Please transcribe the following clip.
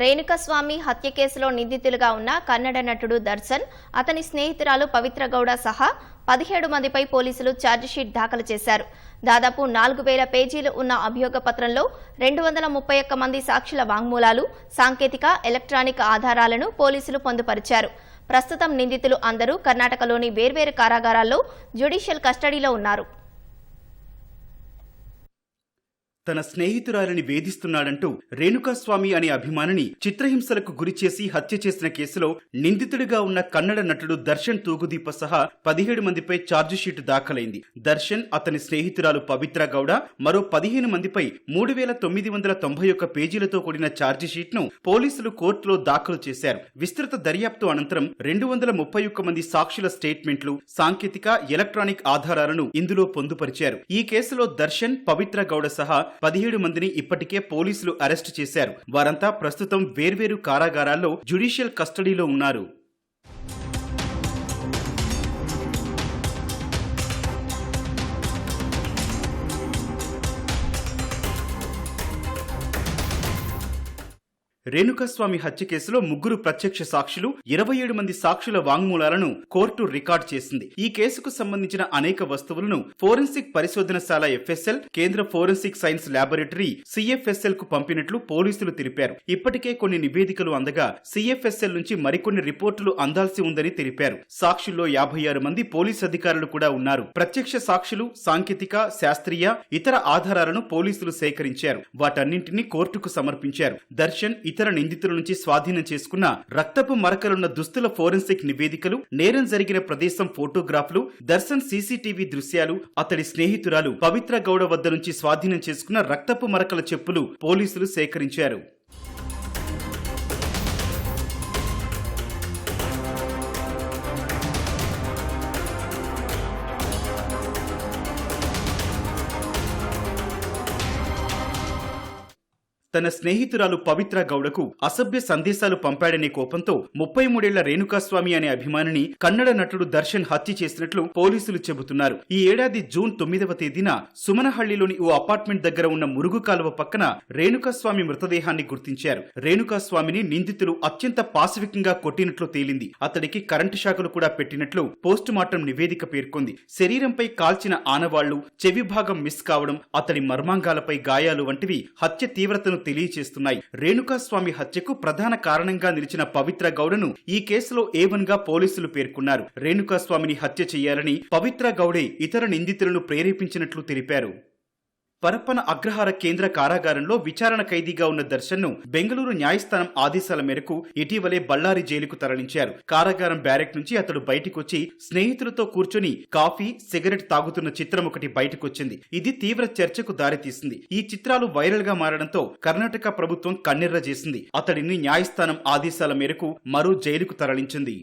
రేణుకస్వామి హత్య కేసులో నిందితులుగా ఉన్న కన్నడ నటుడు దర్శన్ అతని స్నేహితురాలు పవిత్ర గౌడ సహా పదిహేడు మందిపై పోలీసులు ఛార్జిషీట్ దాఖలు చేశారు. దాదాపు నాలుగు వేల పేజీలు ఉన్న అభియోగ పత్రంలో రెండు వందల ముప్పై ఒక్క మంది సాక్షుల వాంగ్మూలాలు సాంకేతిక ఎలక్ట్రానిక్ ఆధారాలను పోలీసులు పొందుపరిచారు. ప్రస్తుతం నిందితులు అందరూ కర్ణాటకలోని వేర్వేరు కారాగారాల్లో జ్యుడిషియల్ కస్టడీలో ఉన్నారు. తన స్నేహితురాలిని వేధిస్తున్నాడంటూ రేణుకాస్వామి అనే అభిమానిని చిత్రహింసలకు గురిచేసి హత్య చేసిన కేసులో నిందితుడిగా ఉన్న కన్నడ నటుడు దర్శన్ తూగుదీప సహా పదిహేడు మందిపై ఛార్జిషీటు దాఖలైంది. దర్శన్ అతని స్నేహితురాలు పవిత్ర గౌడ మరో పదిహేను మందిపై మూడు వేల తొమ్మిది వందల తొంభై ఒక్క పేజీలతో కూడిన ఛార్జిషీట్ను పోలీసులు కోర్టులో దాఖలు చేశారు. విస్తృత దర్యాప్తు అనంతరం రెండు వందల ముప్పై ఒక్క మంది సాక్షుల స్టేట్మెంట్లు సాంకేతిక ఎలక్ట్రానిక్ ఆధారాలను ఇందులో పొందుపరిచారు. ఈ కేసులో దర్శన్ పవిత్ర గౌడ సహా పదిహేడు మందిని ఇప్పటికే పోలీసులు అరెస్టు చేశారు. వారంతా ప్రస్తుతం వేర్వేరు కారాగారాల్లో జ్యుడిషియల్ కస్టడీలో ఉన్నారు. రేణుకస్వామి హత్య కేసులో ముగ్గురు ప్రత్యక్ష సాక్షులు ఇరవై ఏడు మంది సాక్షుల వాంగ్మూలాలను కోర్టు రికార్డ్ చేసింది. ఈ కేసుకు సంబంధించిన అనేక వస్తువులను ఫోరెన్సిక్ పరిశోధనశాల ఎఫ్ఎస్ఎల్ కేంద్ర ఫోరెన్సిక్ సైన్స్ ల్యాబొరేటరీ సిఎఫ్ఎస్ఎల్కు పంపినట్లు పోలీసులు తెలిపారు. ఇప్పటికే కొన్ని నివేదికలు అందగా సిఎఫ్ఎస్ఎల్ నుంచి మరికొన్ని రిపోర్టులు అందాల్సి ఉందని తెలిపారు. సాక్షుల్లో యాభై ఆరు మంది పోలీసు అధికారులు కూడా ఉన్నారు. ప్రత్యక్ష సాక్షులు సాంకేతిక శాస్త్రీయ ఇతర ఆధారాలను పోలీసులు సేకరించారు. వాటన్నింటినీ కోర్టుకు సమర్పించారు. దర్శన్ ఇతర నిందితుల నుంచి స్వాధీనం చేసుకున్న రక్తపు మరకలున్న దుస్తుల ఫోరెన్సిక్ నివేదికలు నేరం జరిగిన ప్రదేశం ఫోటోగ్రాఫ్లు దర్శన్ సీసీటీవీ దృశ్యాలు అతడి స్నేహితురాలు పవిత్ర గౌడ వద్ద నుంచి స్వాధీనం చేసుకున్న రక్తపు మరకల చెప్పులు పోలీసులు సేకరించారు. తన స్నేహితురాలు పవిత్ర గౌడకు అసభ్య సందేశాలు పంపాడనే కోపంతో ముప్పై మూడేళ్ళ రేణుకాస్వామి అనే అభిమానిని కన్నడ నటుడు దర్శన్ హత్య చేసినట్లు పోలీసులు చెబుతున్నారు. ఈ ఏడాది జూన్ తొమ్మిదవ తేదీన సుమనహళ్ళిలోని ఓ అపార్ట్మెంట్ దగ్గర ఉన్న మురుగు కాలువ పక్కన రేణుకాస్వామి మృతదేహాన్ని గుర్తించారు. రేణుకాస్వామిని నిందితులు అత్యంత పాశవికంగా కొట్టినట్లు తేలింది. అతడికి కరెంటు షాకులు కూడా పెట్టినట్లు పోస్టుమార్టం నివేదిక పేర్కొంది. శరీరంపై కాల్చిన ఆనవాళ్ళు చెవి భాగం మిస్ కావడం అతడి మర్మాంగాలపై గాయాలు వంటివి హత్య తీవ్రతను తెలియచేస్తున్నాయి. రేణుకాస్వామి హత్యకు ప్రధాన కారణంగా నిలిచిన పవిత్ర గౌడను ఈ కేసులో ఏవన్గా పోలీసులు పేర్కొన్నారు. రేణుకాస్వామిని హత్య చేయాలని పవిత్ర గౌడే ఇతర నిందితులను ప్రేరేపించినట్లు తెలిపారు. పరప్పన అగ్రహార కేంద్ర కారాగారంలో విచారణ ఖైదీగా ఉన్న దర్శన్ను బెంగళూరు న్యాయస్థానం ఆదేశాల మేరకు ఇటీవలే బళ్ళారి జైలుకు తరలించారు. కారాగారం బ్యారెక్ నుంచి అతడు బయటికొచ్చి స్నేహితులతో కూర్చొని కాఫీ సిగరెట్ తాగుతున్న చిత్రం ఒకటి బయటకొచ్చింది. ఇది తీవ్ర చర్చకు దారితీసింది. ఈ చిత్రాలు వైరల్గా మారడంతో కర్ణాటక ప్రభుత్వం కన్నెర్ర చేసింది. అతడిని న్యాయస్థానం ఆదేశాల మేరకు మరో జైలుకు తరలించింది.